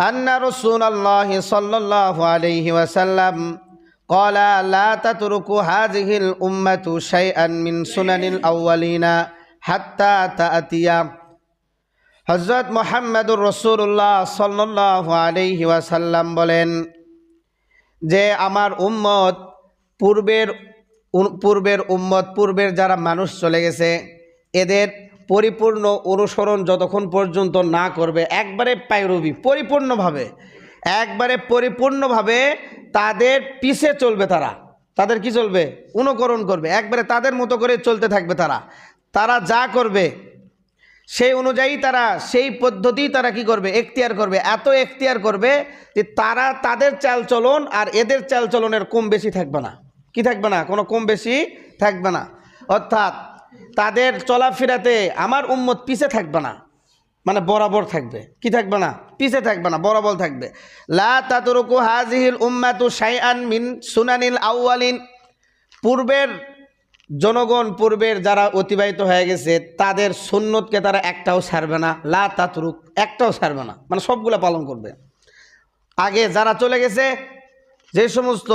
أن رسول الله صلى الله عليه وسلم قال لا تترك هذه الأمة شيئا من سنن الأولين حتى تأتي হজরত মোহাম্মদুর রসুল্লাহ সাল্লাহ আলহি ওয়াসাল্লাম বলেন যে আমার উম্মত পূর্বের উন- পূর্বের উম্মত পূর্বের যারা মানুষ চলে গেছে এদের পরিপূর্ণ অনুসরণ যতক্ষণ পর্যন্ত না করবে, একবারে পায়রবি পরিপূর্ণভাবে, একবারে পরিপূর্ণভাবে তাদের পিছে চলবে তারা। তাদের কি চলবে? অনুকরণ করবে। একবারে তাদের মতো করে চলতে থাকবে তারা। তারা যা করবে, সেই অনুযায়ী তারা, সেই পদ্ধতি তারা কি করবে? এখতিয়ার করবে। এত এখতিয়ার করবে যে তারা তাদের চালচলন আর এদের চালচলনের কম বেশি থাকবে না। কি থাকবে না? কোনো কম বেশি থাকবে না। অর্থাৎ তাদের চলাফেরাতে আমার উম্মত পিছে থাকবে না। মানে বরাবর থাকবে। কি থাকবে না? পিছে থাকবে না, বরাবর থাকবে। লা তাতরুকু হাজিহিল উম্মাতু শাইআন মিন সুনানিল আউয়ালিন। পূর্বের জনগণ, পূর্বের যারা অতিবাহিত হয়ে গেছে, তাদের সুন্নতকে তারা একটাও ছাড়বে না। লা তাতরুক, একটাও ছাড়বে না। মানে সবগুলো পালন করবে। আগে যারা চলে গেছে, যে সমস্ত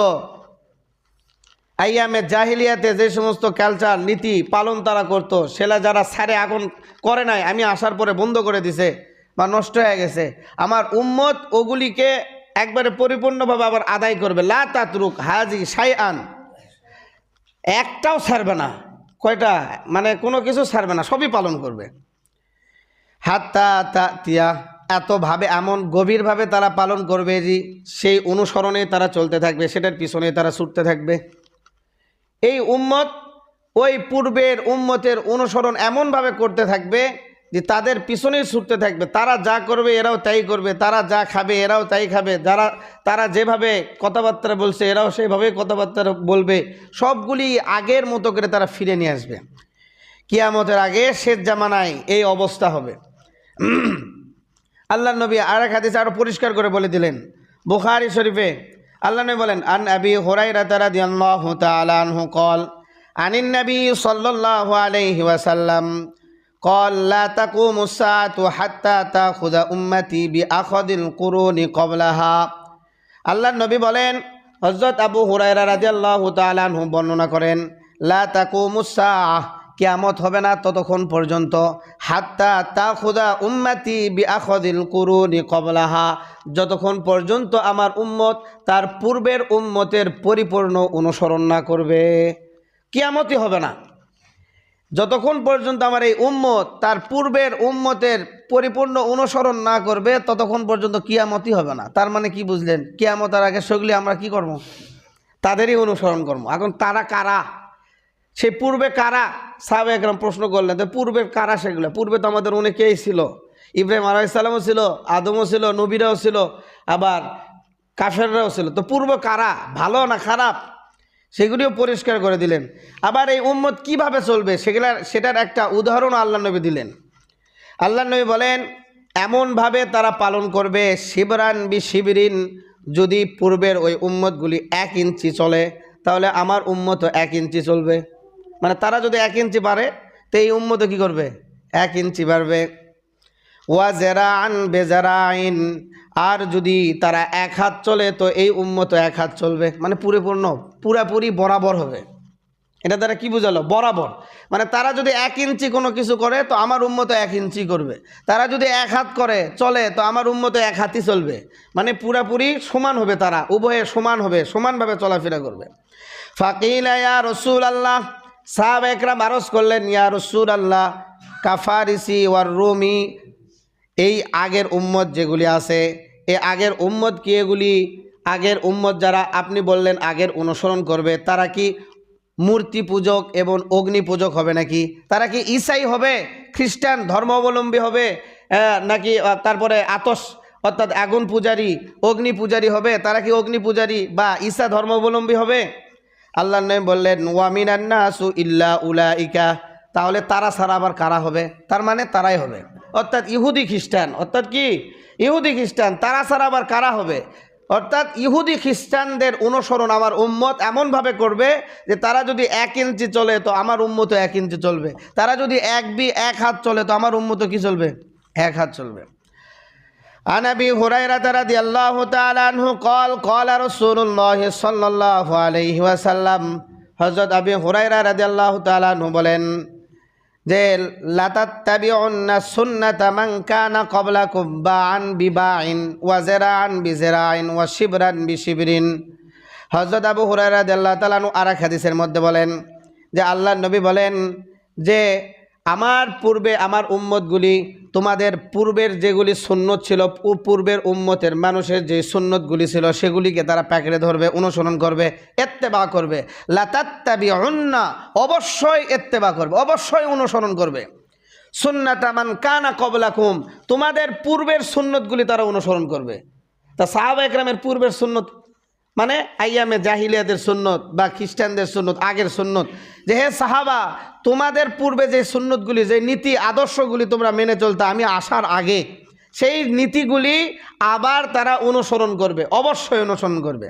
আইয়ামে জাহিলিয়াতে যে সমস্ত কালচার নীতি পালন তারা করতো সেটা যারা ছাড়ে এখন করে নাই, আমি আসার পরে বন্ধ করে দিছে বা নষ্ট হয়ে গেছে। আমার উম্মত ওগুলিকে একবারে পরিপূর্ণভাবে আবার আদায় করবে। লা তাতরুক হাজি সাইআন একটাও ছাড়বে না। কয়টা? মানে কোনো কিছু ছাড়বে না, সবই পালন করবে। হাত্তা তা তিয়া এতভাবে এমন গভীরভাবে তারা পালন করবে যে সেই অনুসরণে তারা চলতে থাকবে, সেটার পিছনে তারা ছুটতে থাকবে। এই উম্মত ওই পূর্বের উম্মতের অনুসরণ এমনভাবে করতে থাকবে যে তাদের পিছনেই ছুটতে থাকবে। তারা যা করবে এরাও তাই করবে, তারা যা খাবে এরাও তাই খাবে। যারা, তারা যেভাবে কথাবার্তা বলছে এরাও সেইভাবেই কথাবার্তা বলবে। সবগুলি আগের মতো করে তারা ফিরে নিয়ে আসবে। কিয়ামতের আগে শেষ জামানায় এই অবস্থা হবে। আল্লাহ নবী আর এক হাদিসে আরও পরিষ্কার করে বলে দিলেন। বুখারি শরীফে আল্লাহ নবী বলেন আন আবি হুরাইরা রাদিয়াল্লাহু তাআলা আনহু قال عن النبي صلى الله عليه وسلم قال لا تقوم الساعة حتى تأخذ أمتي بأخذ القرون قبلها আল্লাহ নবী বলেন হজরত আবু হুরাইরা রাদিয়াল্লাহু তাআলা আনহু বর্ণনা করেন লা তাকুমুস সাআহ কিয়ামত হবে না ততক্ষণ পর্যন্ত। হাত্তা তা খুদা উম্মাতি বিআখদিল কুরুনি কবলাহা যতক্ষণ পর্যন্ত আমার উম্মত তার পূর্বের উম্মতের পরিপূর্ণ অনুসরণ না করবে, কিয়ামতই হবে না। যতক্ষণ পর্যন্ত আমার এই উম্মত তার পূর্বের উম্মতের পরিপূর্ণ অনুসরণ না করবে, ততক্ষণ পর্যন্ত কিয়ামতই হবে না। তার মানে কি বুঝলেন? কিয়ামতের আগে সেগুলি আমরা কি করব? তাদেরই অনুসরণ করব। এখন তারা কারা? সেই পূর্বে কারা? সাহেব একরম প্রশ্ন করলেন, তো পূর্বের কারা সেগুলো? পূর্বে তো আমাদের অনেকেই ছিল। ইব্রাহিম আলাইসাল্লামও ছিল, আদমও ছিল, নবীরাও ছিল, আবার কাফেররাও ছিল। তো পূর্ব কারা? ভালো না খারাপ? সেগুলিও পরিষ্কার করে দিলেন। আবার এই উম্মত কীভাবে চলবে? সেগুলার সেটার একটা উদাহরণ আল্লাহ নবী দিলেন। আল্লাহ নবী বলেন, এমনভাবে তারা পালন করবে, শিবরান বি শিবিরিন, যদি পূর্বের ওই উম্মতগুলি এক ইঞ্চি চলে, তাহলে আমার উম্মতও এক ইঞ্চি চলবে। মানে তারা যদি এক ইঞ্চি পারে তো এই উম্মতও কী করবে? এক ইঞ্চি বাড়বে। ওয়া জেরান বেজারাইন, আর যদি তারা এক হাত চলে, তো এই উম্মত এক হাত চলবে। মানে পরিপূর্ণ, পুরাপুরি বরাবর হবে। এটা দ্বারা কি বোঝালো? বরাবর। মানে তারা যদি এক ইঞ্চি কোনো কিছু করে, তো আমার উম্মত এক ইঞ্চি করবে। তারা যদি এক হাত করে, চলে, তো আমার উম্মত এক হাতই চলবে। মানে পুরাপুরি সমান হবে তারা, উভয়ে সমান হবে, সমানভাবে চলাফেরা করবে। ফাকিল আয়া রসুল আল্লাহ সাহাব একরাম আরজ করলেন, ইয়া রসুল আল্লাহ কাফারিসি ওয়ার রুমি, এই আগের উম্মত যেগুলি আছে, এ আগের উম্মত কি এগুলি? আগের উম্মত যারা আপনি বললেন আগের অনুসরণ করবে, তারা কি মূর্তি পূজক এবং অগ্নি পূজক হবে নাকি? তারা কি ঈসাই হবে? খ্রিস্টান ধর্মাবলম্বী হবে? নাকি তারপরে আতস, অর্থাৎ আগুন পূজারী, অগ্নি পূজারী হবে? তারা কি অগ্নি পূজারী বা ঈসা ধর্মাবলম্বী হবে? আল্লাহ নবী বললেন ওয়ামিনান্নাসু ইল্লা উলাইকা। তাহলে তারা ছাড়া আবার কারা হবে? তার মানে তারাই হবে। অর্থাৎ ইহুদি খ্রিস্টান। অর্থাৎ কি? ইহুদি খ্রিস্টান, তারা ছাড়া আবার কারা হবে? অর্থাৎ ইহুদি খ্রিস্টানদের অনুসরণ আমার উম্মত এমনভাবে করবে যে তারা যদি এক ইঞ্চি চলে তো আমার উম্মত এক ইঞ্চি চলবে। তারা যদি এক বি এক হাত চলে তো আমার উম্মত কি চলবে? এক হাত চলবে। عن ابي هريره رضي الله تعالى عنه قال قال رسول الله صلى الله عليه وسلم হযরত আবি হুরায়রা রাদিয়াল্লাহু তাআলা আনহু বলেন যে লাতাত্তাবিউন্না সুন্নাতা মান কানা ক্বাবলাকুম বাআন বিবাইন ওয়া জিরাআন বিজিরাইন ওয়া শিবরান বিশিবরিন হযরত আবু হুরায়রা রাদিয়াল্লাহু তাআলা আনহু আরেক হাদিসের মধ্যে বলেন যে আল্লাহর নবী বলেন যে আমার পূর্বে আমার উম্মতগুলি, তোমাদের পূর্বের যেগুলি সুন্নত ছিল পূর্বের উম্মতের মানুষের যে সুন্নতগুলি ছিল, সেগুলিকে তারা প্যাকেটে ধরবে, অনুসরণ করবে এত্তেবা করবে। লাতাত্তাবি অন্না অবশ্যই এত্তেবা করবে, অবশ্যই অনুসরণ করবে। সুন্নাতামান কানা কবলাকুম, তোমাদের পূর্বের সুন্নতগুলি তারা অনুসরণ করবে। তা সাহাবা একরামের পূর্বের সুন্নত মানে আইয়ামে জাহিলিয়াদের সুন্নত বা খ্রিস্টানদের সুন্নত, আগের সুন্নত। যে হে সাহাবা, তোমাদের পূর্বে যে সুন্নতগুলি, যে নীতি আদর্শগুলি তোমরা মেনে চলতে, আমি আসার আগে সেই নীতিগুলি আবার তারা অনুসরণ করবে, অবশ্যই অনুসরণ করবে।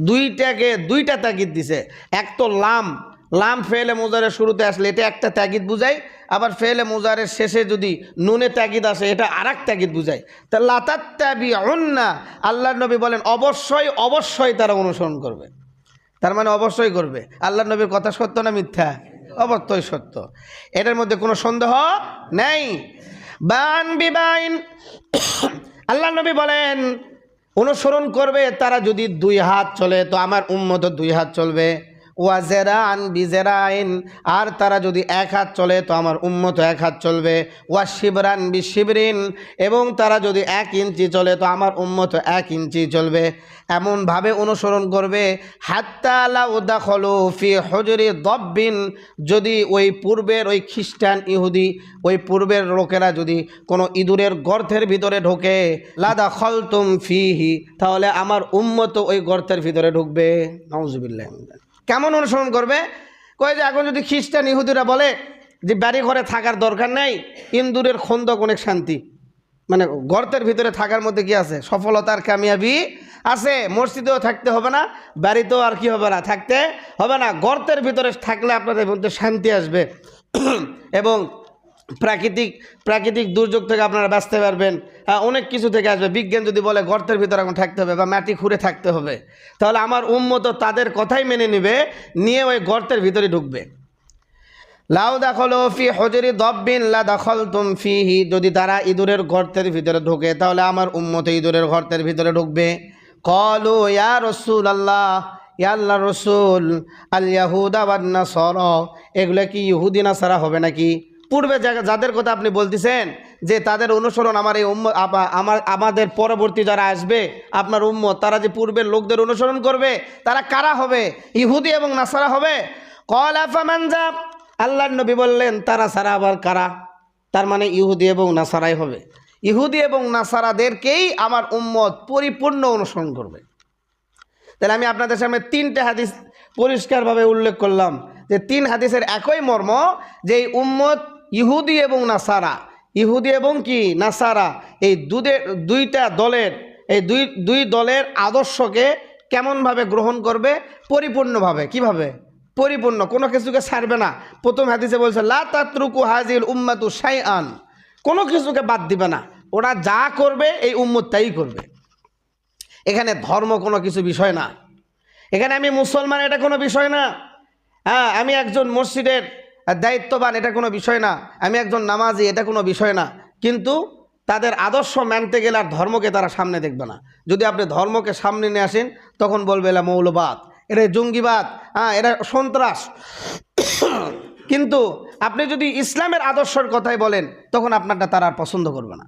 দুইটাকে, দুইটা তাগিদ দিছে। এক তো লাম লাম ফেলে মোজারের শুরুতে আসলে এটা একটা ত্যাগিদ বুঝায় আবার ফেলে মোজারের শেষে যদি নুনে ত্যাগিদ আসে, এটা আর এক ত্যাগিদ বুঝায় তা লাতাত্তাবি অন্না আল্লাহ নবী বলেন, অবশ্যই অবশ্যই তারা অনুসরণ করবে। তার মানে অবশ্যই করবে। আল্লাহ নবীর কথা সত্য না মিথ্যা? অবশ্যই সত্য। এটার মধ্যে কোনো সন্দেহ নেই? বান বিবাইন আল্লাহ নবী বলেন, অনুসরণ করবে তারা যদি দুই হাত চলে, তো আমার উম্মত দুই হাত চলবে। ওয়াজেরান বিজেরাইন আর তারা যদি এক হাত চলে, তো আমার উম্মত এক হাত চলবে। ওয়া শিবরান বি শিবরিন। এবং তারা যদি এক ইঞ্চি চলে, তো আমার উম্মত এক ইঞ্চি চলবে। এমনভাবে অনুসরণ করবে হাত্তালা উদাখলু ফি হজরি দব্বিন। যদি ওই পূর্বের ওই খ্রিস্টান ইহুদি, ওই পূর্বের লোকেরা যদি কোনো ইঁদুরের গর্তের ভিতরে ঢোকে লাদা খলতুম ফিহি। তাহলে আমার উম্মত ওই গর্তের ভিতরে ঢুকবে। নওজুবিল্লাহ কেমন অনুসরণ করবে? কয়ে যে এখন যদি খ্রিস্টান ইহুদিরা বলে যে বাড়ি ঘরে থাকার দরকার নেই, ইন্দুরের খন্দক অনেক শান্তি। মানে গর্তের ভিতরে থাকার মধ্যে কি আছে? সফলতার কামিয়াবি আছে, মসজিদেও থাকতে হবে না, বাড়িতেও আর কি হবে না? থাকতে হবে না। গর্তের ভিতরে থাকলে আপনাদের মধ্যে শান্তি আসবে। এবং প্রাকৃতিক প্রাকৃতিক দুর্যোগ থেকে আপনারা বাঁচতে পারবেন। হ্যাঁ, অনেক কিছু থেকে আসবে। বিজ্ঞান যদি বলে গর্তের ভিতরে এখন থাকতে হবে বা মাটি খুঁড়ে থাকতে হবে তাহলে আমার উম্মত তাদের কথাই মেনে নেবে নিয়ে ওই গর্তের ভিতরে ঢুকবে। লাউ দাখল ফি হজরি দব্বিন লা দাখল ফিহি। যদি তারা ইঁদুরের গর্তের ভিতরে ঢোকে তাহলে আমার উম্মত ইঁদুরের গর্তের ভিতরে ঢুকবে। কলু ইয়া রসুল আল্লাহ ইয়া আল্লাহ রসুল আল ইয়াহুদা বান্না সর এগুলো কি ইহুদিনা নাসারা হবে নাকি? পূর্বে যাদের কথা আপনি বলতেছেন, যে তাদের অনুসরণ আমার এই উম্ম আমার আমাদের পরবর্তী যারা আসবে, আপনার উম্মত, তারা যে পূর্বের লোকদের অনুসরণ করবে, তারা কারা হবে? ইহুদি এবং নাসারা হবে? কল আফামানজাব আল্লাহর নবী বললেন, তারা সারা আবার কারা? তার মানে ইহুদি এবং নাসারাই হবে। ইহুদি এবং নাসারাদেরকেই আমার উম্মত পরিপূর্ণ অনুসরণ করবে। তাহলে আমি আপনাদের সামনে তিনটে হাদিস পরিষ্কারভাবে উল্লেখ করলাম, যে তিন হাদিসের একই মর্ম, যে উম্মত ইহুদি এবং নাসারা। ইহুদি এবং কি? নাসারা। এই দুদের দুইটা দলের, এই দুই দুই দলের আদর্শকে কেমনভাবে গ্রহণ করবে? পরিপূর্ণভাবে। কীভাবে? পরিপূর্ণ। কোনো কিছুকে ছাড়বে না। প্রথম হাদিসে বলছে, লা তাতরুকু হাজিল উম্মাতু সাই আন কোনো কিছুকে বাদ দিবে না। ওরা যা করবে, এই উম্মত তাই করবে। এখানে ধর্ম কোনো কিছু বিষয় না। এখানে আমি মুসলমান, এটা কোনো বিষয় না। হ্যাঁ আমি একজন মসজিদের দায়িত্ববান, এটা কোনো বিষয় না। আমি একজন নামাজি, এটা কোনো বিষয় না। কিন্তু তাদের আদর্শ মানতে গেলে আর ধর্মকে তারা সামনে দেখবে না। যদি আপনি ধর্মকে সামনে নিয়ে আসেন, তখন বলবে এলা মৌলবাদ এটা জঙ্গিবাদ হ্যাঁ এটা সন্ত্রাস। কিন্তু আপনি যদি ইসলামের আদর্শের কথাই বলেন, তখন আপনারটা তারা আর পছন্দ করবে না।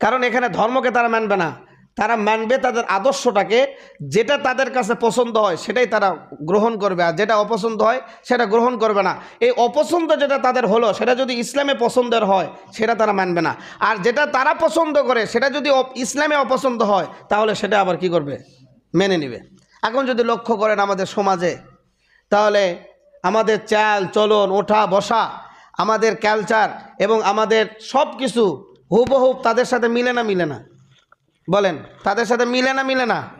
কারণ এখানে ধর্মকে তারা মানবে না। তারা মানবে তাদের আদর্শটাকে, যেটা তাদের কাছে পছন্দ হয় সেটাই তারা গ্রহণ করবে, আর যেটা অপছন্দ হয় সেটা গ্রহণ করবে না। এই অপছন্দ যেটা তাদের হলো, সেটা যদি ইসলামে পছন্দের হয়, সেটা তারা মানবে না। আর যেটা তারা পছন্দ করে, সেটা যদি ইসলামে অপছন্দ হয়, তাহলে সেটা আবার কি করবে? মেনে নেবে। এখন যদি লক্ষ্য করেন আমাদের সমাজে, তাহলে আমাদের চাল, চলন, ওঠা, বসা, আমাদের কালচার এবং আমাদের সব কিছু হুবহুব তাদের সাথে মিলে না মিলে না। বলেন তাদের সাথে মিলে না মিলে না।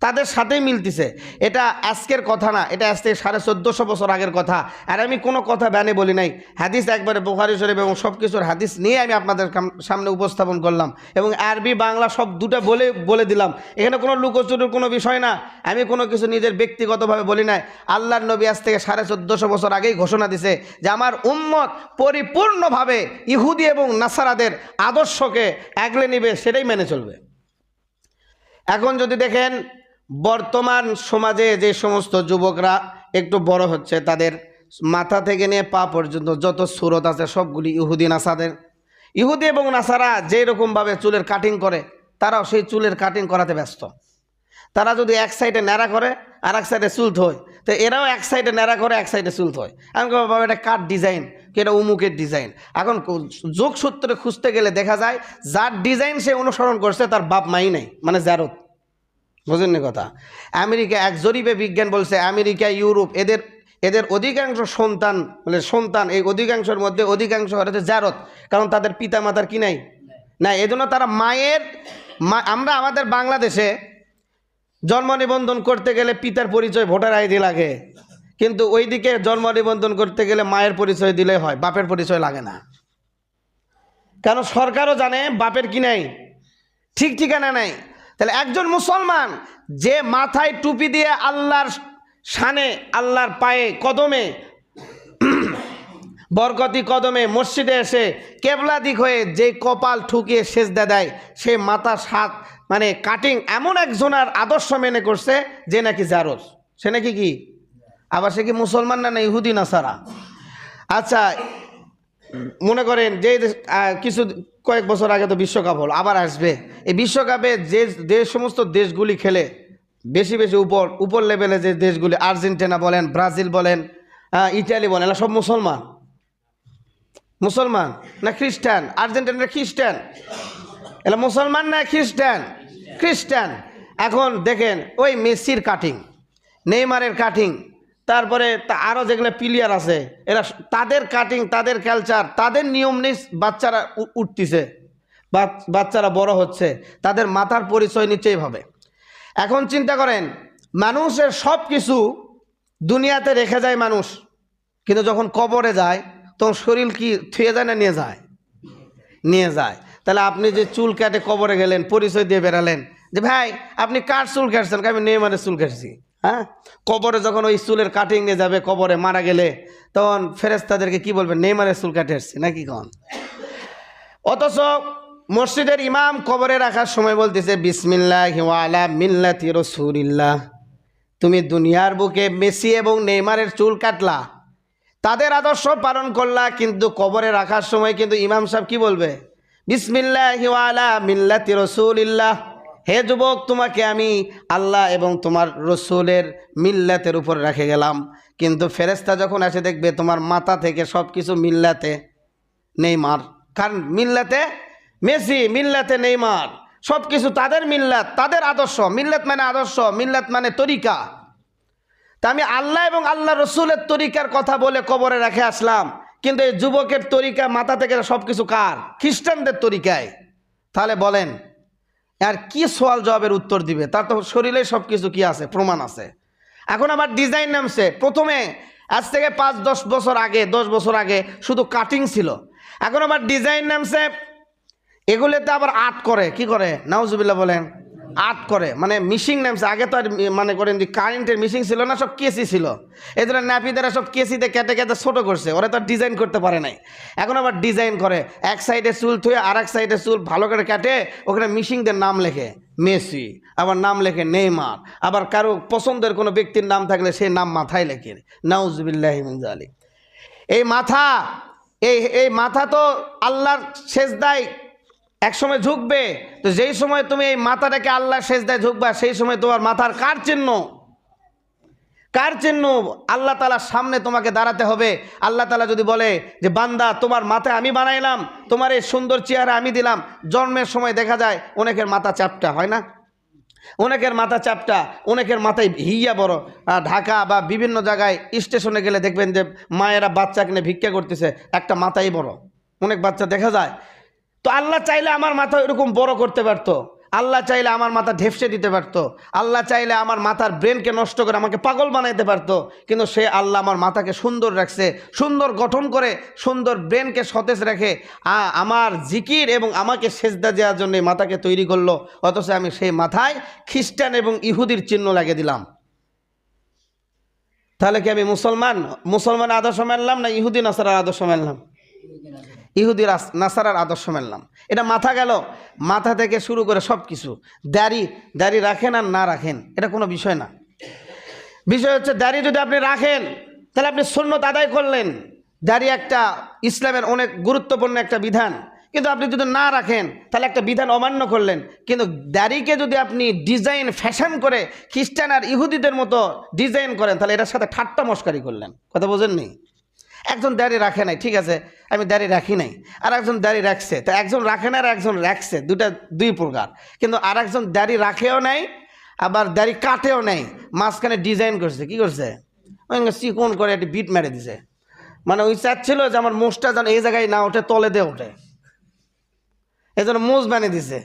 তাদের সাথেই মিলতেছে। এটা আজকের কথা না, এটা আজ থেকে সাড়ে চোদ্দোশো বছর আগের কথা। আর আমি কোনো কথা ব্যানে বলি নাই। হাদিস একবারে বোখারি শরীফ এবং সব কিছুর হাদিস নিয়ে আমি আপনাদের সামনে উপস্থাপন করলাম এবং আরবি, বাংলা সব দুটো বলে বলে দিলাম। এখানে কোনো লুকোচুরির কোনো বিষয় না। আমি কোনো কিছু নিজের ব্যক্তিগতভাবে বলি নাই। আল্লাহর নবী আজ থেকে সাড়ে চোদ্দোশো বছর আগেই ঘোষণা দিছে যে আমার উম্মত পরিপূর্ণভাবে ইহুদি এবং নাসারাদের আদর্শকে আগলে নিবে, সেটাই মেনে চলবে। এখন যদি দেখেন, বর্তমান সমাজে যে সমস্ত যুবকরা একটু বড় হচ্ছে, তাদের মাথা থেকে নিয়ে পা পর্যন্ত যত সুরত আছে সবগুলি ইহুদি নাসাদের। ইহুদি এবং নাসারা যেই রকমভাবে চুলের কাটিং করে, তারাও সেই চুলের কাটিং করাতে ব্যস্ত। তারা যদি এক সাইডে ন্যাড়া করে আর এক সাইডে চুল থয়, তো এরাও এক সাইডে ন্যাড়া করে, এক সাইডে চুল থয়। আমি বাবা, এটা কার ডিজাইন কি এটা উমুকের ডিজাইন এখন যোগসূত্রে খুঁজতে গেলে দেখা যায়, যার ডিজাইন সে অনুসরণ করছে, তার বাপ মাই নাই মানে জারত বুঝেননি কথা? আমেরিকা এক জরিপে বিজ্ঞান বলছে, আমেরিকা, ইউরোপ, এদের এদের অধিকাংশ সন্তান মানে সন্তান, এই অধিকাংশের মধ্যে অধিকাংশ হচ্ছে জারত কারণ তাদের পিতা মাতার কি নাই? না এজন্য তারা মায়ের, মা, আমরা আমাদের বাংলাদেশে জন্ম নিবন্ধন করতে গেলে পিতার পরিচয় ভোটার আইডি লাগে। কিন্তু ওইদিকে জন্ম নিবন্ধন করতে গেলে মায়ের পরিচয় দিলে হয়, বাপের পরিচয় লাগে না। কারণ সরকারও জানে বাপের কি নাই, ঠিক ঠিকানা নাই। তাহলে একজন মুসলমান যে মাথায় টুপি দিয়ে আল্লাহর শানে, আল্লাহর পায়ে কদমে, বরকতি কদমে মসজিদে এসে কেবলা দিক হয়ে যে কপাল ঠুকিয়ে সেজদা দেয়, সে মাথা সাত মানে কাটিং এমন একজনের আদর্শ মেনে করছে যে নাকি জারজ। সে নাকি কি? আবার সে কি মুসলমান না না ইহুদি না সারা আচ্ছা মনে করেন যে কিছু কয়েক বছর আগে তো বিশ্বকাপ হলো, আবার আসবে। এই বিশ্বকাপে যে যে সমস্ত দেশগুলি খেলে, বেশি বেশি উপর উপর লেভেলে যে দেশগুলি, আর্জেন্টিনা বলেন, ব্রাজিল বলেন ইটালি বলেন, এরা সব মুসলমান। মুসলমান না খ্রিস্টান? আর্জেন্টিনা খ্রিস্টান। এরা মুসলমান না খ্রিস্টান? খ্রিস্টান। এখন দেখেন, ওই মেসির কাটিং নেইমারের কাটিং তারপরে আরও যেগুলো প্লেয়ার আছে, এরা তাদের কাটিং তাদের কালচার তাদের নিয়ম নেই বাচ্চারা উঠতিছে বাচ- বাচ্চারা বড় হচ্ছে, তাদের মাথার পরিচয় নিচ্ছে এইভাবে এখন চিন্তা করেন, মানুষের সব কিছু দুনিয়াতে রেখে যায় মানুষ, কিন্তু যখন কবরে যায়, তখন শরীর কি থুয়ে যায় না নিয়ে যায়? নিয়ে যায়। তাহলে আপনি যে চুল কাটে কবরে গেলেন, পরিচয় দিয়ে বেরালেন যে ভাই, আপনি কার চুল কাটছেন? আমি নেইমারের চুল কাটছি। হ্যাঁ? কবরে যখন ওই চুলের কাটিং নিয়ে যাবে, কবরে মারা গেলে, তখন ফেরেস্তাদেরকে কি বলবে? নেইমারের চুল কাটে এসছি নাকি কন? অথচ মসজিদের ইমাম কবরে রাখার সময় বলতেছে, বিসমিল্লাহ ওয়ালা মিল্লাতি রসুলিল্লাহ। তুমি দুনিয়ার বুকে মেসি এবং নেইমারের চুল কাটলা। তাদের আদর্শ পালন করলা, কিন্তু কবরে রাখার সময় কিন্তু ইমাম সাহেব কি বলবে? বিসমিল্লাহ ওয়ালা মিল্লাতি রসুলিল্লাহ। হে যুবক, তোমাকে আমি আল্লাহ এবং তোমার রসুলের মিল্লাতের উপর রেখে গেলাম। কিন্তু ফেরেস্তা যখন এসে দেখবে তোমার মাথা থেকে সব কিছু মিল্লাতে নেইমার, কারণ মিল্লাতে মেসি, মিল্লাতে নেইমার সব কিছু তাদের মিল্লাত, তাদের আদর্শ। মিল্লাত মানে আদর্শ, মিল্লাত মানে তরিকা। তা আমি আল্লাহ এবং আল্লাহ রসুলের তরিকার কথা বলে কবরে রেখে আসলাম। কিন্তু এই যুবকের তরিকা মাথা থেকে সব কিছু কার? খ্রিস্টানদের তরিকায়। তাহলে বলেন আর কি সোয়াল জবাবের উত্তর দিবে? তার তো শরীরে সব কিছু কি আছে? প্রমাণ আছে। এখন আবার ডিজাইন নামছে। প্রথমে আজ থেকে পাঁচ, দশ বছর আগে, দশ বছর আগে শুধু কাটিং ছিল। এখন আবার ডিজাইন নামছে। এগুলোতে আবার আর্ট করে। কি করে? নাউজুবিল্লা বলেন। আর্ট করে। মানে মিশিং নামছে আগে তো আর মানে করেন যে কারেন্টের মিশিং ছিল না, সব কেসি ছিল। এই জন্য ন্যাপিদারা সব কেসিতে কেটে কেটে ছোটো করছে। ওরা তো ডিজাইন করতে পারে নাই। এখন আবার ডিজাইন করে। এক সাইডে চুল থুয়ে আর এক সাইডে চুল ভালো করে কাটে ওখানে মিশিংদের নাম লেখে। মেসি, আবার নাম লেখে নেইমার। আবার কারও পছন্দের কোনো ব্যক্তির নাম থাকলে সেই নাম মাথায় লেখে। নাউজুবিল্লাহ আলী এই মাথা, এই এই মাথা তো আল্লাহর শেষদায় এক সময় ঝুঁকবে, তো যেই সময় তুমি এই মাথাটাকে আল্লাহর শেষদায় ঝুঁকবা, সেই সময় তোমার মাথার কার চিহ্ন? কার চিহ্ন? আল্লাহ তালার সামনে তোমাকে দাঁড়াতে হবে। আল্লাহ তালা যদি বলে যে, বান্দা, তোমার মাথায় আমি বানাইলাম, তোমার এই সুন্দর চেহারা আমি দিলাম, জন্মের সময় দেখা যায় অনেকের মাথা চাপটা হয় না? অনেকের মাথা চাপটা অনেকের মাথায় হিয়া বড়। ঢাকা বা বিভিন্ন জায়গায় স্টেশনে গেলে দেখবেন যে, মায়েরা বাচ্চা কিনে ভিক্ষা করতেছে, একটা মাথাই বড়। অনেক বাচ্চা দেখা যায়। তো আল্লাহ চাইলে আমার মাথা এরকম বড় করতে পারতো। আল্লাহ চাইলে আমার মাথা ঢেপসে দিতে পারতো। আল্লাহ চাইলে আমার মাথার ব্রেনকে নষ্ট করে আমাকে পাগল বানাইতে পারতো। কিন্তু সে আল্লাহ আমার মাথাকে সুন্দর রাখছে, সুন্দর গঠন করে, সুন্দর ব্রেনকে সতেজ রেখে আমার জিকির এবং আমাকে সেজদা দেওয়ার জন্য মাথাকে তৈরি করল। অথচ আমি সেই মাথায় খ্রিস্টান এবং ইহুদির চিহ্ন লাগিয়ে দিলাম। তাহলে কি আমি মুসলমান? মুসলমান আদর্শ মানলাম না ইহুদি, নাসারার আদর্শ মানলাম? ইহুদি নাসারার আদর্শ মানলাম। এটা মাথা গেল। মাথা থেকে শুরু করে সব কিছু দাড়ি দাড়ি রাখেন আর না রাখেন, এটা কোনো বিষয় না। বিষয় হচ্ছে দাড়ি যদি আপনি রাখেন, তাহলে আপনি সুন্নত আদায় করলেন। দাড়ি একটা ইসলামের অনেক গুরুত্বপূর্ণ একটা বিধান। কিন্তু আপনি যদি না রাখেন, তাহলে একটা বিধান অমান্য করলেন। কিন্তু দাড়িকে যদি আপনি ডিজাইন, ফ্যাশন করে খ্রিস্টান আর ইহুদিদের মতো ডিজাইন করেন, তাহলে এটার সাথে ঠাট্টা মস্কারি করলেন। কথা বোঝেননি? একজন দাড়ি রাখে নাই, ঠিক আছে? আমি দাড়ি রাখি নাই। আর একজন দাড়ি রাখছে। তো একজন রাখে না আর একজন রাখছে দুটা দুই প্রকার। কিন্তু আর একজন দাড়ি রাখেও নাই, আবার দাড়ি কাটেও নাই। মাঝখানে ডিজাইন করছে, কি করছে? চিকন করে একটি বিট মেরে দিছে। মানে ওই চাচ্ছিল যে আমার মোষটা যেন এই জায়গায় না ওঠে, তলে দিয়ে ওঠে। এই জন্য মোষ বানিয়ে দিছে।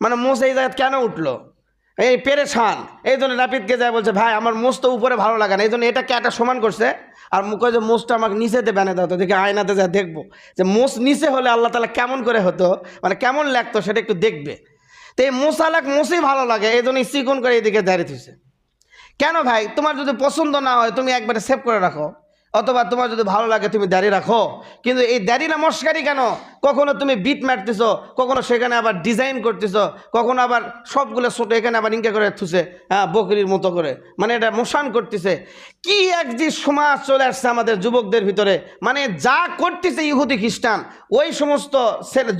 মানে মোষ এই জায়গায় কেন উঠল? এই পেরেছান এই জন্য নাপিতকে যায় বলছে, ভাই, আমার মোষ তো উপরে ভালো লাগে না। এই জন্য এটা ক্যাটা সমান করছে। আর মুখে যে মোষটা আমাকে নিচেতে বানিয়ে দাও তো দেখে আয়নাতে যা দেখব যে মোষ নিচে হলে আল্লাহ তালা কেমন করে হতো মানে কেমন লাগতো সেটা একটু দেখবে। তো এই মোশালাক মোষই ভালো লাগে, এই জন্য চিকন করে এইদিকে দাঁড়িয়ে থুছে কেন ভাই? তোমার যদি পছন্দ না হয়, তুমি একবারে সেভ করে রাখো। অথবা তোমার যদি ভালো লাগে, তুমি দাঁড়িয়ে রাখো। কিন্তু এই দাড়ি না মস্কারি কেন? কখনো তুমি বিট মারতেছো, কখনো সেখানে আবার ডিজাইন করতেছো, কখনো আবার সবগুলো ছোট এখানে আবার ইনকা করে থুছে হ্যাঁ বকরির মতো করে। মানে এটা মোশান করতেছে। কি এক যে সমাজ চলে আসছে আমাদের যুবকদের ভিতরে। মানে যা করতেছে ইহুদি খ্রিস্টান, ওই সমস্ত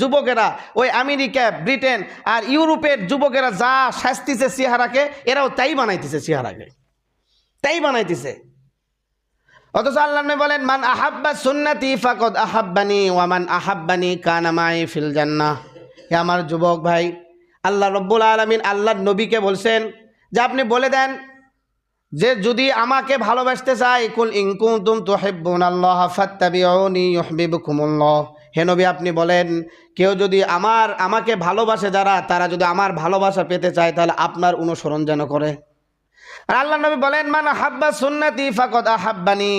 যুবকেরা, ওই আমেরিকা, ব্রিটেন আর ইউরোপের যুবকেরা যা শাস্তিছে চেহারাকে, এরাও তাই বানাইতেছে চেহারাকে। তাই বানাইতেছে। অথচ আল্লাহ বলেন, মান আহাব্বা সুন্নাতি ফাকদ আহাব্বানি ওয়ামান আহাব্বানি কানামাই ফিল জান্নাহ। হে আমার যুবক ভাই, আল্লাহ রব্বুল আলমিন আল্লাহর নবীকে বলছেন যে, আপনি বলে দেন যে, যদি আমাকে ভালোবাসতে চাই কুল ইনকুম তুম তো হেব্বুন আল্লাহ ফাত্তাবিউনি ইউহিব্বুকুমুল্লাহ। হে নবী, আপনি বলেন, কেউ যদি আমার, আমাকে ভালোবাসে যারা, তারা যদি আমার ভালোবাসা পেতে চায়, তাহলে আপনার অনুসরণ যেন করে। আর আল্লাহ নবী বলেন, মান আহাব্বা সুন্নতি ফাকদ আহাব্বানি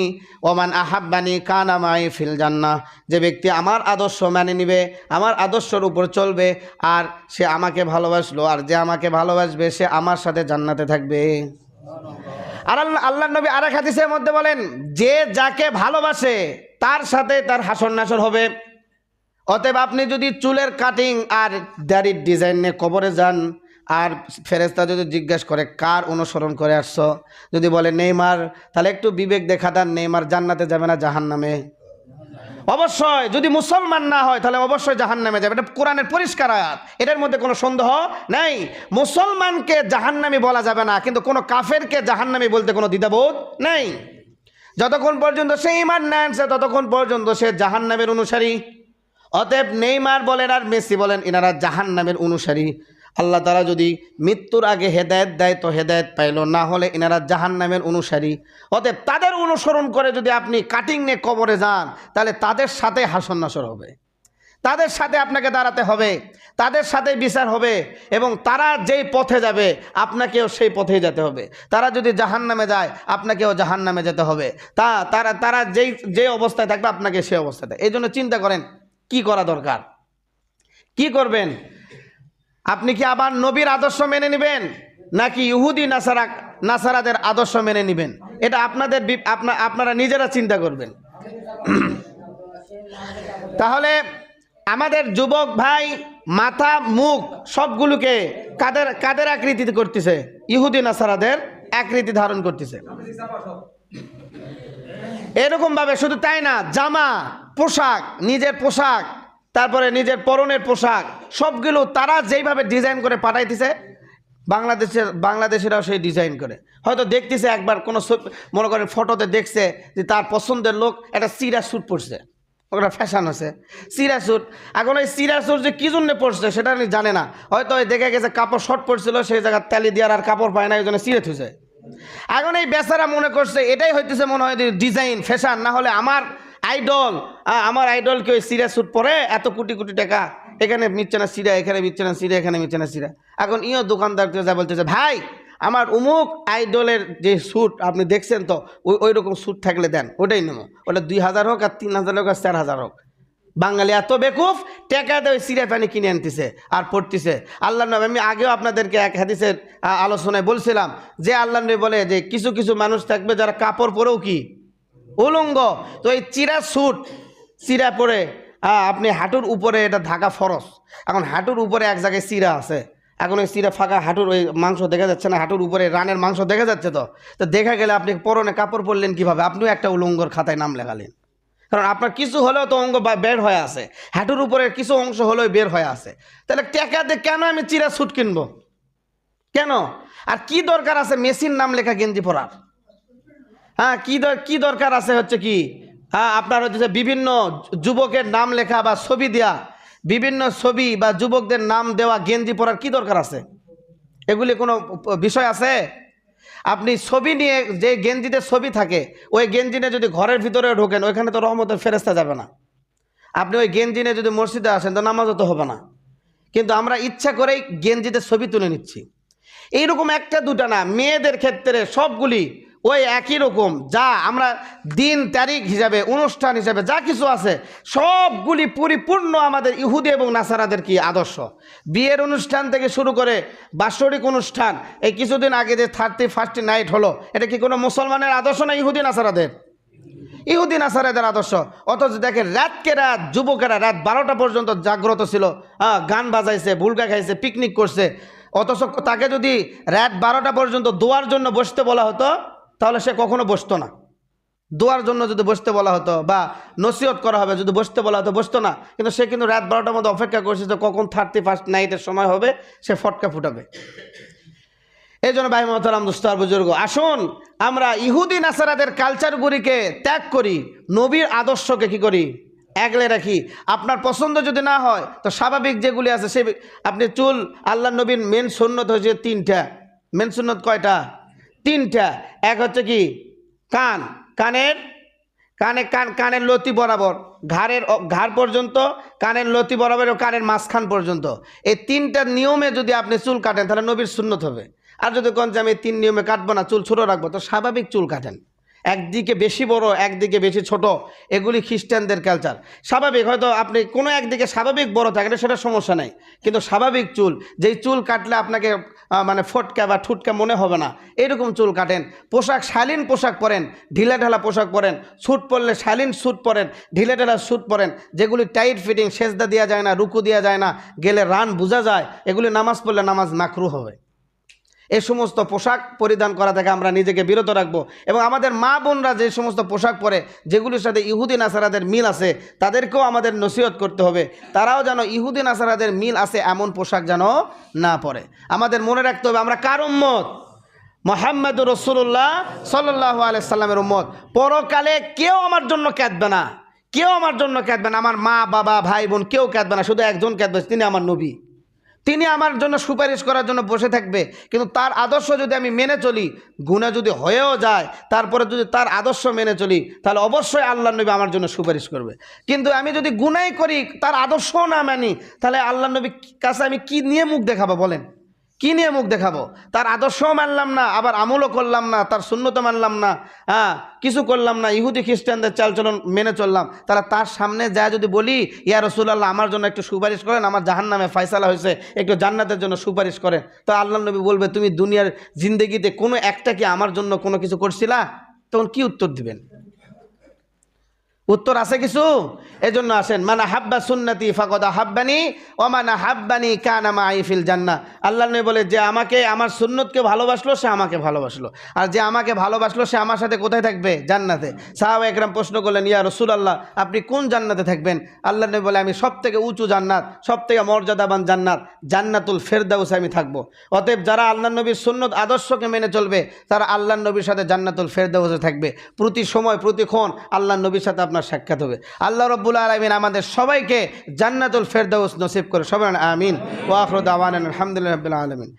ওমান আহাব্বানি কানামাই ফিল জান্নাহ। যে ব্যক্তি আমার আদর্শ মেনে নিবে, আমার আদর্শের উপর চলবে, আর সে আমাকে ভালোবাসলো, আর যে আমাকে ভালোবাসবে, সে আমার সাথে জান্নাতে থাকবে। আর আল্লাহ আল্লাহ নবী আর এক হাদিসের মধ্যে বলেন, যে যাকে ভালোবাসে, তার সাথে তার হাসর নাসর হবে। অতএব আপনি যদি চুলের কাটিং আর দাড়ির ডিজাইন নিয়ে কবরে যান আর ফেরেস্তা যদি জিজ্ঞেস করে, কার অনুসরণ করে আসছো? যদি বলে, নেইমার, তাহলে একটু বিবেক দেখা দেন, নেইমার জান্নাতে যাবে না জাহান নামে অবশ্যই, যদি মুসলমান না হয়, তাহলে অবশ্যই জাহান নামে যাবে। এটা কোরআনের পরিষ্কার আয়াত। এটার মধ্যে কোনো সন্দেহ নেই। মুসলমানকে জাহান্নামি বলা যাবে না, কিন্তু কোনো কাফেরকে জাহান্নামি বলতে কোনো দ্বিধাবোধ নেই। যতক্ষণ পর্যন্ত সে ইমান না আনছে ততক্ষণ পর্যন্ত সে জাহান্নামের অনুসারী। অতএব নেইমার বলেন আর মেসি বলেন, এনারা জাহান নামের অনুসারী। আল্লাহ তারা যদি মৃত্যুর আগে হেদায়েত দেয়, তো হেদায়েত পাইল। না হলে এনারা জাহান নামের অনুসারী। অতএব তাদের অনুসরণ করে যদি আপনি কাটিং নিয়ে কবরে যান, তাহলে তাদের সাথে হাসন নাসর হবে। তাদের সাথে আপনাকে দাঁড়াতে হবে। তাদের সাথে বিচার হবে এবং তারা যেই পথে যাবে, আপনাকেও সেই পথেই যেতে হবে। তারা যদি জাহান নামে যায়, আপনাকেও জাহান নামে যেতে হবে। তা, তারা তারা যেই যে অবস্থায় থাকবে, আপনাকে সেই অবস্থায় থাকবে। এই জন্য চিন্তা করেন, কি করা দরকার? কি করবেন? আপনি কি আবার নবীর আদর্শ মেনে নেবেন? নাকি ইহুদি, নাসারা, নাসারাদের আদর্শ মেনে নেবেন? এটা আপনাদের আপনারা নিজেরা চিন্তা করবেন। তাহলে আমাদের যুবক ভাই, মাথা, মুখ সবগুলোকে কাদের কাদের আকৃতি করতেছে? ইহুদি, নাসারাদের আকৃতি ধারণ করতেছে। এরকমভাবে শুধু তাই না, জামা, পোশাক, নিজের পোশাক তারপরে নিজের পরনের পোশাক, সবগুলো তারা যেইভাবে ডিজাইন করে পাঠাইতেছে বাংলাদেশের বাংলাদেশিরাও সেই ডিজাইন করে। হয়তো দেখতেছে একবার, কোনো মনে করেন ফটোতে দেখছে যে তার পছন্দের লোক একটা সিরা স্যুট পরছে, ওটা ফ্যাশন আছে। সিরা স্যুট এখন ওই সিরা স্যুট যে কী জন্য পরছে সেটা উনি জানে না। হয়তো দেখে গেছে কাপড় শর্ট পড়ছিল সেই জায়গায় তেলি দেওয়ার আর কাপড় পায় না ওই জন্য সিরে থুছে এখন এই বেচারা মনে করছে, এটাই হইতেছে মনে হয় ডিজাইন ফ্যাশন না হলে আমার আইডল। আমার আইডলকে ওই সিরিয়াস স্যুট পরে? এত কোটি কোটি টাকা। এখানে মিচ্ছে না সিরা, এখানে মিচ্ছে না সিরা, এখানে মিচ্ছে না সিরা। এখন ইও দোকানদারকে যা বলতেছে, ভাই, আমার উমুক আইডলের যে স্যুট আপনি দেখছেন তো, ওই ওই রকম স্যুট থাকলে দেন, ওটাই নেব। ওটা দুই হাজার হোক আর তিন হাজার হোক আর চার হাজার হোক। বাঙালি এত বেকুফ, টেকা দেয় সিরা পানি কিনে আনতেছে আর পড়তেছে আল্লাহ নবী, আমি আগেও আপনাদেরকে এক হাদিসের আলোচনায় বলছিলাম যে আল্লাহ নবী বলে যে কিছু কিছু মানুষ থাকবে যারা কাপড় পরেও কি উলঙ্গ। তো এই চিরা স্যুট, চিরা পরে আপনি হাঁটুর উপরে এটা ঢাকা ফরস। এখন হাঁটুর উপরে এক জায়গায় চিরা আছে। এখন ওই চিরা ফাঁকা হাঁটুর ওই মাংস দেখা যাচ্ছে না, হাঁটুর উপরে রানের মাংস দেখা যাচ্ছে তো। তো দেখা গেলে আপনি পরনে কাপড় পরলেন কীভাবে? আপনিও একটা উলঙ্গর খাতায় নাম লেখালেন। কারণ আপনার কিছু হলেও তো অঙ্গ বের হয়ে আছে। হাঁটুর উপরে কিছু অংশ হলেও বের হয়ে আছে। তাহলে টাকা দিয়ে কেন আমি চিরা স্যুট কিনবো? কেন? আর কি দরকার আছে মেশিন নাম লেখা গেঞ্জি পরার? হ্যাঁ কি কি দরকার আছে হচ্ছে কি? হ্যাঁ আপনার হচ্ছে বিভিন্ন যুবকের নাম লেখা বা ছবি দেওয়া বিভিন্ন ছবি বা যুবকদের নাম দেওয়া, গেঞ্জি পরার কি দরকার আছে? এগুলি কোনো বিষয় আছে? আপনি ছবি নিয়ে যে গেঞ্জিতে ছবি থাকে, ওই গেঞ্জি নিয়ে যদি ঘরের ভিতরে ঢোকেন, ওইখানে তো রহমতের ফেরেস্তা যাবে না। আপনি ওই গেঞ্জি নিয়ে যদি মসজিদে আসেন, তো নামাজও তো হবে না। কিন্তু আমরা ইচ্ছা করেই গেঞ্জিতে ছবি তুলে নিচ্ছি। এইরকম একটা দুটা না, মেয়েদের ক্ষেত্রে সবগুলি ওই একই রকম। যা আমরা দিন, তারিখ হিসাবে, অনুষ্ঠান হিসাবে যা কিছু আছে, সবগুলি পরিপূর্ণ আমাদের ইহুদি এবং নাসারাদের কি আদর্শ? বিয়ের অনুষ্ঠান থেকে শুরু করে বাৎসরিক অনুষ্ঠান, এই কিছুদিন আগে যে থার্টি ফার্স্ট নাইট হলো, এটা কি কোনো মুসলমানের আদর্শ না ইহুদি নাসারাদের? ইহুদিন আসারেদের আদর্শ। অথচ দেখেন, রাতকে রাত, যুবকেরা রাত বারোটা পর্যন্ত জাগ্রত ছিল। হ্যাঁ গান বাজাইছে ভুলকা খাইছে পিকনিক করছে। অথচ তাকে যদি রাত বারোটা পর্যন্ত দোয়ার জন্য বসতে বলা হতো তাহলে সে কখনো বসতো না। দোয়ার জন্য যদি বসতে বলা হতো বা নসিহত করা হবে, যদি বসতে বলা হতো, বসতো না। কিন্তু সে কিন্তু রাত বারোটার মধ্যে অপেক্ষা করছে যে কখন থার্টি ফার্স্ট নাইটের সময় হবে, সে ফটকা ফুটাবে। এই জন্য ভাই মহতারাম দুস্তার বুজুর্গ, আসুন আমরা ইহুদি নাসারাদের কালচারগুলিকে ত্যাগ করি, নবীর আদর্শকে কি করি আগলে রাখি। আপনার পছন্দ যদি না হয়, তো স্বাভাবিক যেগুলি আছে, সে আপনি চুল আল্লাহ নবীর মেন সুন্নত হয়েছে তিনটা। মেন সুন্নত কয়টা? তিনটা। এক হচ্ছে কি? কান। কানের? কানে কান, কানের লতি বরাবর। ঘাড়ের ঘাড় পর্যন্ত, কানের লতি বরাবর ও কানের মাঝখান পর্যন্ত। এই তিনটা নিয়মে যদি আপনি চুল কাটেন, তাহলে নবীর সুন্নত হবে। আর যদি কোন যে আমি তিন নিয়মে কাটবো না, চুল ছোটো রাখব, তো স্বাভাবিক চুল কাটেন। একদিকে বেশি বড়, একদিকে বেশি ছোট। এগুলি খ্রিস্টানদের কালচার স্বাভাবিক, হয়তো আপনি কোনো একদিকে স্বাভাবিক বড় থাকেন, সেটা সমস্যা নাই। কিন্তু স্বাভাবিক চুল, যেই চুল কাটলে আপনাকে মানে ফটকা বা ঠুটকা মনে হবে না। এরকম চুল কাটেন। পোশাক শালীন পোশাক পরেন, ঢিলা ঢালা পোশাক পরেন, স্যুট পরলে শালীন স্যুট পরেন, ঢিলা ঢালা স্যুট পরেন, যেগুলি টাইট ফিটিং, সেজদা দেওয়া যায় না, রুকু দেওয়া যায় না, গেলে রান বোঝা যায়, এগুলি নামাজ পড়লে নামাজ মাকরু হবে। এই সমস্ত পোশাক পরিধান করা থেকে আমরা নিজেকে বিরত রাখব। এবং আমাদের মা বোনরা যে সমস্ত পোশাক পরে, যেগুলির সাথে ইহুদিন নাসারাদের মিল আছে, তাদেরকেও আমাদের নসিহত করতে হবে। তারাও যেন ইহুদিন আসারাদের মিল আছে, এমন পোশাক যেন না পরে। আমাদের মনে রাখতে হবে, আমরা কার উম্মত? মোহাম্মদ রসুল্লাহ সাল্লাহ আলাইসাল্লামের উম্মত। পরকালে কেউ আমার জন্য কাঁদবে না। কেউ আমার জন্য কাঁদবে না। আমার মা, বাবা, ভাই, বোন কেউ কাঁদবে না। শুধু একজন কাঁদবে, তিনি আমার নবী। তিনি আমার জন্য সুপারিশ করার জন্য বসে থাকবে, কিন্তু তার আদর্শ যদি আমি মেনে চলি, গুণা যদি হয়েও যায়, তারপরে যদি তার আদর্শ মেনে চলি, তাহলে অবশ্যই আল্লাহ নবী আমার জন্য সুপারিশ করবে। কিন্তু আমি যদি গুনাই করি, তার আদর্শও না মানি, তাহলে আল্লাহ নবী কাছে আমি কি নিয়ে মুখ দেখাবো বলেন? কি নিয়ে মুখ দেখাবো? তার আদর্শও মানলাম না, আবার আমলও করলাম না, তার শূন্যতা মানলাম না হ্যাঁ কিছু করলাম না, ইহুদি খ্রিস্টানদের চালচলন মেনে চললাম। তারা তার সামনে যা যদি বলি, ইয়া রসুল্লাহ আমার জন্য একটু সুপারিশ করেন, আমার জাহান নামে ফয়সালা হয়েছে, একটু জান্নাতের জন্য সুপারিশ করেন। তো আল্লাহ নবী বলবে, তুমি দুনিয়ার জিন্দগিতে কোনো একটা কি আমার জন্য কোনো কিছু করছিলা? তখন কি উত্তর দিবেন? উত্তর আছে কিছু? এজন্য আসেন, মানা হাব্বা সুন্নতি ফাকদা হাব্বানি ও মানা হাব্বানি কানামা আইফিল জান্না আল্লাহ নবী বলে, যে আমাকে, আমার সুন্নতকে ভালোবাসলো, সে আমাকে ভালোবাসলো। আর যে আমাকে ভালোবাসলো, সে আমার সাথে কোথায় থাকবে? জান্নাতে। সাহাব একরাম প্রশ্ন করলেন, ইয়া রসুল আল্লাহ আপনি কোন জান্নাতে থাকবেন? আল্লাহ নবী বলে, আমি সব থেকে উঁচু জান্নাত সব থেকে মর্যাদাবান জান্নাত, জান্নাতুল ফেরদাউসে আমি থাকব। অতএব যারা আল্লাহ নবীর সুন্নত আদর্শকে মেনে চলবে, তারা আল্লাহ নবীর সাথে জান্নাতুল ফেরদাউসে থাকবে। প্রতি সময় প্রতিক্ষণ আল্লাহ নবীর সাথে আপনার সাক্ষাৎ হবে। আল্লাহ রব্বুল আলমিন আমাদের সবাইকে জান্নাতুল ফেরদাউস নসিব করে সবাই আমিন। ওয়াফরুদ আওয়ান আলহামদুলিল্লাহ আলমিন।